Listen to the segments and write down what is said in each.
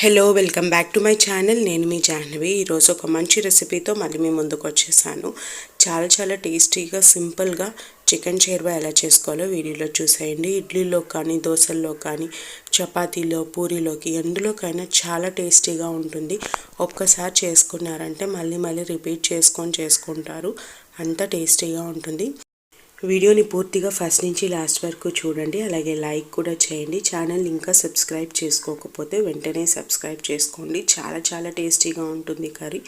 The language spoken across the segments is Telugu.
Hello welcome back to my channel నేను మీ జాహ్నవి. ఈరోజు ఒక మంచి రెసిపీతో మళ్ళీ మీ ముందుకు వచ్చేసాను. చాలా చాలా టేస్టీగా సింపుల్గా చికెన్ చేరువా ఎలా చేసుకోవాలో వీడియోలో చూసేయండి. ఇడ్లీలో కానీ దోశల్లో కానీ చపాతీలో పూరీలోకి ఎందులోకైనా చాలా టేస్టీగా ఉంటుంది. ఒక్కసారి చేసుకున్నారంటే మళ్ళీ మళ్ళీ రిపీట్ చేసుకొని చేసుకుంటారు. అంత టేస్టీగా ఉంటుంది. వీడియోని పూర్తిగా ఫస్ట్ నుంచి లాస్ట్ వరకు చూడండి. అలాగే లైక్ కూడా చేయండి. ఛానల్ ఇంకా సబ్స్క్రైబ్ చేసుకోకపోతే వెంటనే సబ్స్క్రైబ్ చేసుకోండి. చాలా చాలా టేస్టీగా ఉంటుంది కర్రీ.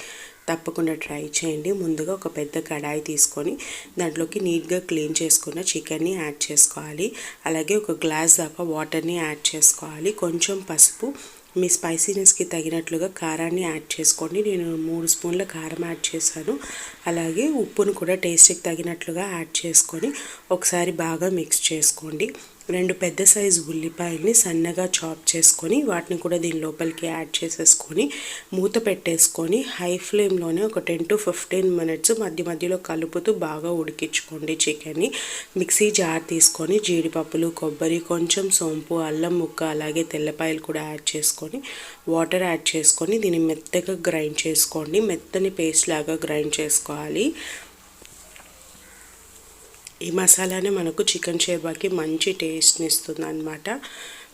తప్పకుండా ట్రై చేయండి. ముందుగా ఒక పెద్ద కడాయి తీసుకొని దాంట్లోకి నీట్గా క్లీన్ చేసుకున్న చికెన్ని యాడ్ చేసుకోవాలి. అలాగే ఒక గ్లాస్ దాకా వాటర్ని యాడ్ చేసుకోవాలి. కొంచెం పసుపు మీ స్పైసీనెస్కి తగినట్లుగా కారాన్ని యాడ్ చేసుకోండి. నేను మూడు స్పూన్ల కారం యాడ్ చేశాను. అలాగే ఉప్పును కూడా టేస్ట్కి తగినట్లుగా యాడ్ చేసుకొని ఒకసారి బాగా మిక్స్ చేసుకోండి. రెండు పెద్ద సైజు ఉల్లిపాయల్ని సన్నగా చాప్ చేసుకొని వాటిని కూడా దీని లోపలికి యాడ్ చేసేసుకొని మూత పెట్టేసుకొని హై ఫ్లేమ్లోనే ఒక టెన్ టు ఫిఫ్టీన్ మినిట్స్ మధ్య మధ్యలో కలుపుతూ బాగా ఉడికించుకోండి చికెన్ని. మిక్సీ జార్ తీసుకొని జీడిపప్పులు కొబ్బరి కొంచెం సోంపు అల్లం ముక్క అలాగే తెల్లపాయలు కూడా యాడ్ చేసుకొని వాటర్ యాడ్ చేసుకొని దీన్ని మెత్తగా గ్రైండ్ చేసుకోండి. మెత్తని పేస్ట్ లాగా గ్రైండ్ చేసుకోవాలి. ఈ మసాలానే మనకు చికెన్ షేర్వాకి మంచి టేస్ట్ని ఇస్తుంది అనమాట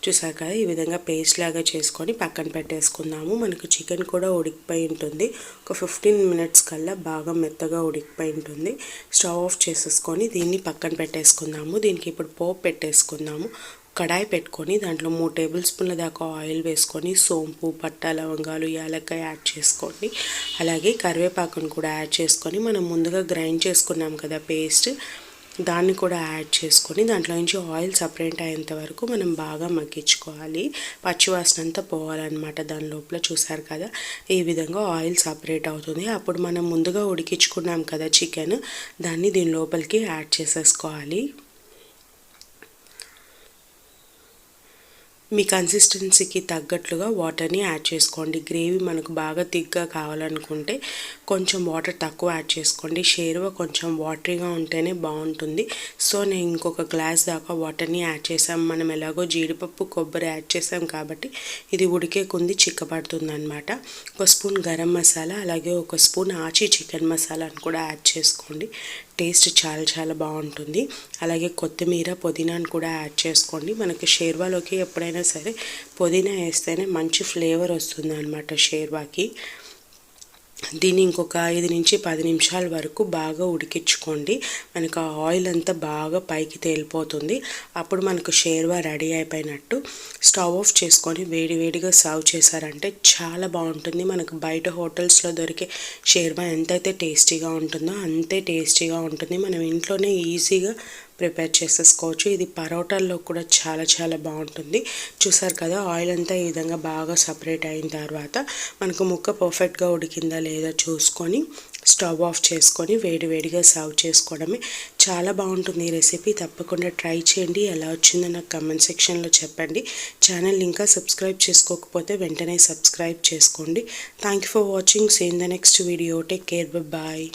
చూసాక ఈ విధంగా పేస్ట్ లాగా చేసుకొని పక్కన పెట్టేసుకుందాము. మనకు చికెన్ కూడా ఉడికిపోయి ఉంటుంది. ఒక ఫిఫ్టీన్ మినిట్స్ కల్లా బాగా మెత్తగా ఉడికిపోయి ఉంటుంది. స్టవ్ ఆఫ్ చేసేసుకొని దీన్ని పక్కన పెట్టేసుకుందాము. దీనికి ఇప్పుడు పోపు పెట్టేసుకుందాము. కడాయి పెట్టుకొని దాంట్లో మూడు టేబుల్ స్పూన్ల దాకా ఆయిల్ వేసుకొని సోంపు పట్ట లవంగాలు యాలక్కాయ యాడ్ చేసుకోండి అలాగే కరివేపాకును కూడా యాడ్ చేసుకొని మనం ముందుగా గ్రైండ్ చేసుకున్నాం కదా పేస్ట్. దాన్ని కూడా యాడ్ చేసుకొని దాంట్లో నుంచి ఆయిల్ సపరేట్ అయ్యేంత వరకు మనం బాగా మగ్గించుకోవాలి. పచ్చివాసన అంతా పోవాలన్నమాట దాని లోపల చూసారు కదా? ఈ విధంగా ఆయిల్ సపరేట్ అవుతుంది. అప్పుడు మనం ముందుగా ఉడికించుకున్నాం కదా చికెన్ దాన్ని దీని లోపలికి యాడ్ చేసేసుకోవాలి. మీ కన్సిస్టెన్సీకి తగ్గట్లుగా వాటర్ని యాడ్ చేసుకోండి. గ్రేవీ మనకు బాగా థిక్గా కావాలనుకుంటే కొంచెం వాటర్ తక్కువ యాడ్ చేసుకోండి. షేర్వ కొంచెం వాటరీగా ఉంటేనే బాగుంటుంది. సో నేను ఇంకొక గ్లాస్ దాకా వాటర్ని యాడ్ చేసాం మనం ఎలాగో జీడిపప్పు కొబ్బరి యాడ్ చేసాం కాబట్టి ఇది ఉడికే కొంది చిక్కబడుతుంది అనమాట ఒక స్పూన్ గరం మసాలా అలాగే ఒక స్పూన్ ఆచి చికెన్ మసాలాను కూడా యాడ్ చేసుకోండి. టేస్ట్ చాలా చాలా బాగుంటుంది. అలాగే కొత్తిమీర పుదీనాను కూడా యాడ్ చేసుకోండి. మనకి షేర్వాలోకి ఎప్పుడైనా సరే పుదీనా వేస్తేనే మంచి ఫ్లేవర్ వస్తుంది అనమాట షేర్వాకి. దీన్ని ఇంకొక ఐదు నుంచి పది నిమిషాల వరకు బాగా ఉడికించుకోండి. మనకు ఆ ఆయిల్ అంతా బాగా పైకి తేలిపోతుంది. అప్పుడు మనకు షేర్వా రెడీ అయిపోయినట్టు స్టవ్ ఆఫ్ చేసుకొని వేడివేడిగా సర్వ్ చేశారంటే చాలా బాగుంటుంది. మనకు బయట హోటల్స్లో దొరికే షేర్వా ఎంతైతే టేస్టీగా ఉంటుందో అంతే టేస్టీగా ఉంటుంది. మనం ఇంట్లోనే ఈజీగా ప్రిపేర్ చేసేసుకోవచ్చు. ఇది పరోటాల్లో కూడా చాలా చాలా బాగుంటుంది. చూసారు కదా ఆయిల్ అంతా ఈ విధంగా బాగా సపరేట్ అయిన తర్వాత మనకు ముక్క పర్ఫెక్ట్గా ఉడికిందా లేదా చూసుకొని స్టవ్ ఆఫ్ చేసుకొని వేడివేడిగా సర్వ్ చేసుకోవడమే చాలా బాగుంటుంది ఈ రెసిపీ. తప్పకుండా ట్రై చేయండి. ఎలా వచ్చిందో నాకు కమెంట్ సెక్షన్లో చెప్పండి. ఛానల్ ఇంకా సబ్స్క్రైబ్ చేసుకోకపోతే వెంటనే సబ్స్క్రైబ్ చేసుకోండి. Thank you for watching. Same the next video take care bye